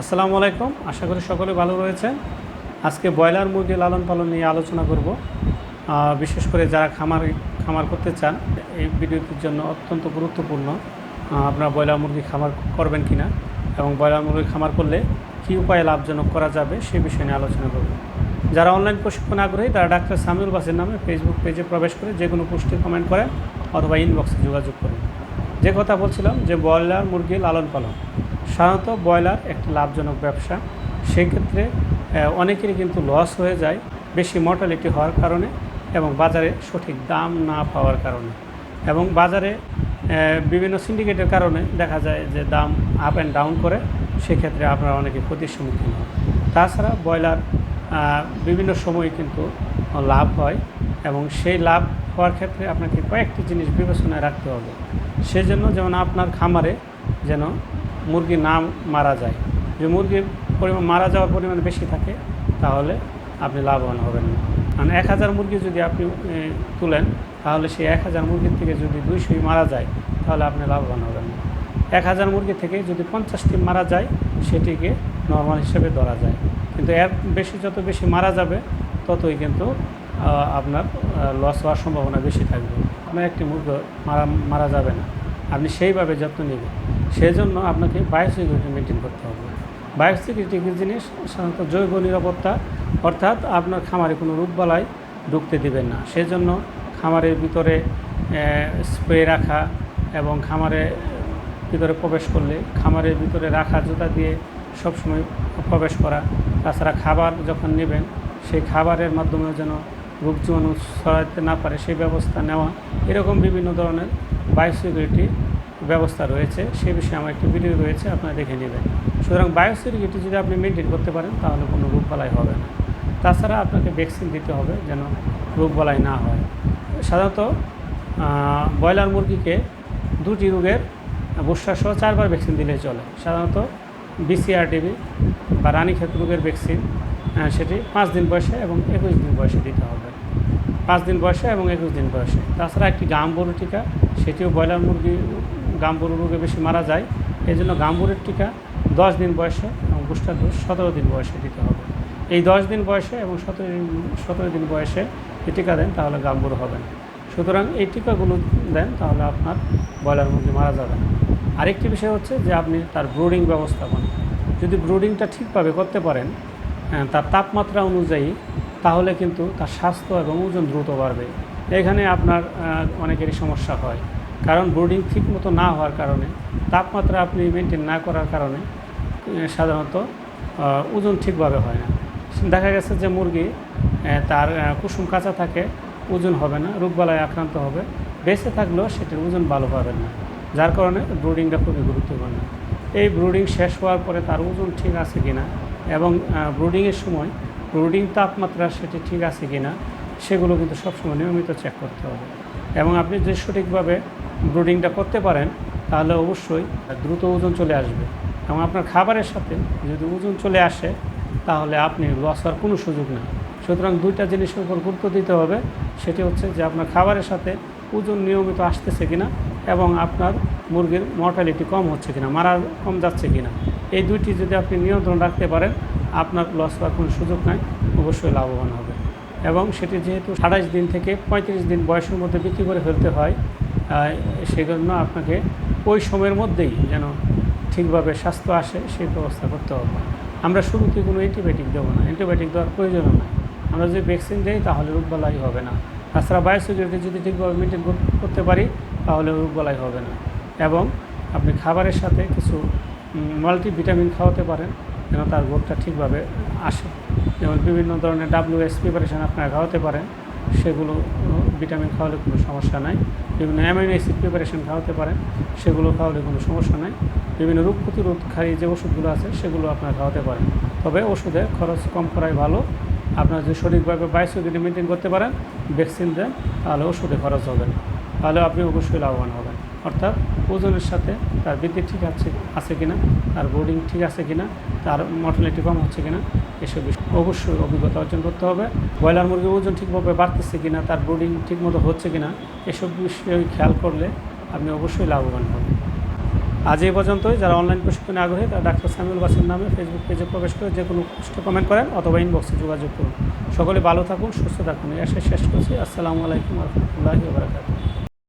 আসসালামু আলাইকুম। আশা করি সকলে ভালো রয়েছেন। আজকে ব্রয়লার মুরগি লালন পালন নিয়ে আলোচনা করব। বিশেষ করে যারা খামার খামার করতে চান, এই ভিডিওটির জন্য অত্যন্ত গুরুত্বপূর্ণ আপনারা ব্রয়লার মুরগি খামার করবেন কি না এবং ব্রয়লার মুরগি খামার করলে কী উপায়ে লাভজনক করা যাবে সে বিষয় নিয়ে আলোচনা করব। যারা অনলাইন প্রশিক্ষণ আগ্রহী, তারা ডাক্তার সামিউল বাসের নামে ফেসবুক পেজে প্রবেশ করে যে কোনো পোস্টে কমেন্ট করেন অথবা ইনবক্সে যোগাযোগ করুন। যে কথা বলছিলাম যে ব্রয়লার মুরগি লালন পালন, সাধারণত ব্রয়লার একটি লাভজনক ব্যবসা। সেক্ষেত্রে অনেকেরই কিন্তু লস হয়ে যায়, বেশি মর্টালিটি হওয়ার কারণে এবং বাজারে সঠিক দাম না পাওয়ার কারণে। এবং বাজারে বিভিন্ন সিন্ডিকেটের কারণে দেখা যায় যে দাম আপ অ্যান্ড ডাউন করে, সেক্ষেত্রে আপনারা অনেকে ক্ষতির সম্মুখীন হন। তাছাড়া ব্রয়লার বিভিন্ন সময়ে কিন্তু লাভ হয় এবং সেই লাভ হওয়ার ক্ষেত্রে আপনাকে কয়েকটি জিনিস বিবেচনায় রাখতে হবে। সেজন্য যেমন আপনার খামারে যেন মুরগি না মারা যায়। যে মুরগির পরিমাণ মারা যাওয়ার পরিমাণ বেশি থাকে, তাহলে আপনি লাভবান হবেন না। কারণ এক হাজার মুরগি যদি আপনি তুলেন, তাহলে সেই এক হাজার মুরগির থেকে যদি দুইশোই মারা যায়, তাহলে আপনি লাভবান হবেন না। এক হাজার মুরগি থেকে যদি পঞ্চাশটি মারা যায়, সেটিকে নর্মাল হিসেবে ধরা যায়। কিন্তু এর বেশি, যত বেশি মারা যাবে, ততই কিন্তু আপনার লস হওয়ার সম্ভাবনা বেশি থাকবে। আপনার একটি মুরগি মারা মারা যাবে না। আপনি সেইভাবে যত্ন নেবেন। সেই জন্য আপনাকে বায়োসিকিউরিটি মেনটেন করতে হবে। বায়োসিকিউরিটি কি জিনিস সাধারণত জৈব নিরাপত্তা, অর্থাৎ আপনার খামারে কোনো রোগবালাই ঢুকতে দেবেন না। সেই জন্য খামারের ভিতরে স্প্রে রাখা এবং খামারে ভিতরে প্রবেশ করলে, খামারের ভিতরে রাখা জুতা দিয়ে সবসময় প্রবেশ করা। তাছাড়া খাবার যখন নেবেন, সেই খাবারের মাধ্যমে যেন রোগ জীবাণু ছড়াতে না পারে, সেই ব্যবস্থা নেওয়া। এরকম বিভিন্ন ধরনের বায়োসিকিউরিটি ব্যবস্থা রয়েছে সেই বিষয়ে আমার একটি ভিডিও রয়েছে, আপনারা দেখে নেবেন। সুতরাং বায়োসিকিউরিটি যদি আপনি মেনটেন করতে পারেন, তাহলে কোনো রোগ বালাই হবে না। তাছাড়া আপনাকে ভ্যাকসিন দিতে হবে যেন রোগ বালাই না হয়। সাধারণত ব্রয়লার মুরগিকে দুটি রোগের বুস্টার সহ চারবার ভ্যাকসিন দিলে চলে। সাধারণত বিসিআরটিবি বা রানীক্ষেত রোগের ভ্যাকসিন সেটি পাঁচ দিন বয়সে এবং একুশ দিন বয়সে দিতে হবে। পাঁচ দিন বয়সে এবং একুশ দিন বয়সে। তাছাড়া একটি গাম্বরু টিকা, সেটিও ব্রয়লার মুরগি গাম্বরু রোগে বেশি মারা যায়। এই জন্য গাম্বুরের টিকা দশ দিন বয়সে এবং বুস্টার ডোজ সতেরো দিন বয়সে দিতে হবে। এই দশ দিন বয়সে এবং সতেরো দিন সতেরো দিন বয়সে এই টিকা দেন, তাহলে গাম্বুরু হবে না সুতরাং এই টিকাগুলো দেন, তাহলে আপনার ব্রয়লার মুরগি মারা যাবে। না আরেকটি বিষয় হচ্ছে যে আপনি তার ব্রুডিং ব্যবস্থাপনা যদি ব্রুডিংটা ঠিকভাবে করতে পারেন তার তাপমাত্রা অনুযায়ী তাহলে কিন্তু তার স্বাস্থ্য এবং ওজন দ্রুত বাড়বে। এখানে আপনার অনেকেরই সমস্যা হয়। কারণ ব্রুডিং ঠিক মতো না হওয়ার কারণে, তাপমাত্রা আপনি মেনটেন না করার কারণে সাধারণত ওজন ঠিকভাবে হয় না। দেখা গেছে যে মুরগি তার কুসুম কাঁচা থাকে, ওজন হবে না, রোগবালায় আক্রান্ত হবে, বেঁচে থাকলেও সেটির ওজন ভালো পাবেন না, যার কারণে ব্রুডিংটা খুবই গুরুত্বপূর্ণ। এই ব্রুডিং শেষ হওয়ার পরে তার ওজন ঠিক আছে কিনা এবং ব্রুডিংয়ের সময় ব্রুডিং তাপমাত্রা সেটি ঠিক আছে কিনা সেগুলো কিন্তু সবসময় নিয়মিত চেক করতে হবে। এবং আপনি যদি সঠিকভাবে ব্রুডিংটা করতে পারেন, তাহলে অবশ্যই দ্রুত ওজন চলে আসবে। এবং আপনার খাবারের সাথে যদি ওজন চলে আসে, তাহলে আপনি লস হওয়ার কোনো সুযোগ নেই। সুতরাং দুইটা জিনিসের উপর গুরুত্ব দিতে হবে, সেটি হচ্ছে যে আপনার খাবারের সাথে ওজন নিয়মিত আসতেছে কিনা এবং আপনার মুরগির মর্টালিটি কম হচ্ছে কিনা মারা কম যাচ্ছে কিনা এই দুইটি যদি আপনি নিয়ন্ত্রণ রাখতে পারেন আপনার লস হওয়ার কোনো সুযোগ নাই, অবশ্যই লাভবান হবে। এবং সেটি যেহেতু সাতাইশ দিন থেকে পঁয়ত্রিশ দিন বয়সের মধ্যে বিক্রি করে ফেলতে হয় সেজন্য আপনাকে ওই সময়ের মধ্যেই যেন ঠিকভাবে স্বাস্থ্য আসে, সেই ব্যবস্থা করতে হবে। আমরা শুরুতে কোনো অ্যান্টিবায়োটিক দেবো না অ্যান্টিবায়োটিক দেওয়ার প্রয়োজনও নাই। আমরা যদি ভ্যাকসিন দিই, তাহলে রোগবালাই হবে না। তাছাড়া বায়োসিকিউরিটি যদি ঠিকভাবে মেনটেন করতে পারি, তাহলে রোগবালাই হবে না। এবং আপনি খাবারের সাথে কিছু মাল্টিভিটামিন খাওয়াতে পারেন। যেন তার গ্রোথটা ঠিকভাবে আসে। যেমন বিভিন্ন ধরনের ডাব্লিউএস প্রিপারেশন আপনারা খাওয়াতে পারেন, সেগুলো ভিটামিন খাওয়ালে কোনো সমস্যা নাই। বিভিন্ন অ্যামাইনো অ্যাসিড প্রিপারেশন খাওয়াতে পারেন, সেগুলো খাওয়ালে কোনো সমস্যা নাই। বিভিন্ন রোগ প্রতিরোধকারী যে ওষুধগুলো আছে, সেগুলো আপনারা খাওয়াতে পারেন। তবে ওষুধে খরচ কম করাই ভালো। আপনার যদি সঠিকভাবে বায়োসিকিউরিটি মেনটেন করতে পারেন ভ্যাকসিন দেন, তাহলে ওষুধে খরচ হবে না। তাহলে আপনি অবশ্যই লাভবান হবেন। অর্থাৎ ওজনের সাথে তার বৃদ্ধি ঠিক আছে আছে কিনা, তার বোর্ডিং ঠিক আছে কিনা, তার মর্টালিটি কম হচ্ছে কিনা, এসব বিষয়। অবশ্যই অভিজ্ঞতা অর্জন করতে হবে। ব্রয়লার মুরগির ওজন ঠিকভাবে বাড়তেছে কিনা, তার ব্রোডিং ঠিকমতো হচ্ছে কিনা, এসব বিষয়ে খেয়াল করলে আপনি অবশ্যই লাভবান হবেন। আজ এই পর্যন্তই। যারা অনলাইন প্রশিক্ষণে আগ্রহী, তারা ডাক্তার সামিউল বাসির নামে ফেসবুক পেজে প্রবেশ করে যে কোনো পোস্টে কমেন্ট করেন অথবা ইনবক্সে যোগাযোগ করুন। সকলে ভালো থাকুন, সুস্থ থাকুন। আশায় শেষ করছি। আসসালামু আলাইকুম রহমতুল্লাহি বারাকাতুহ।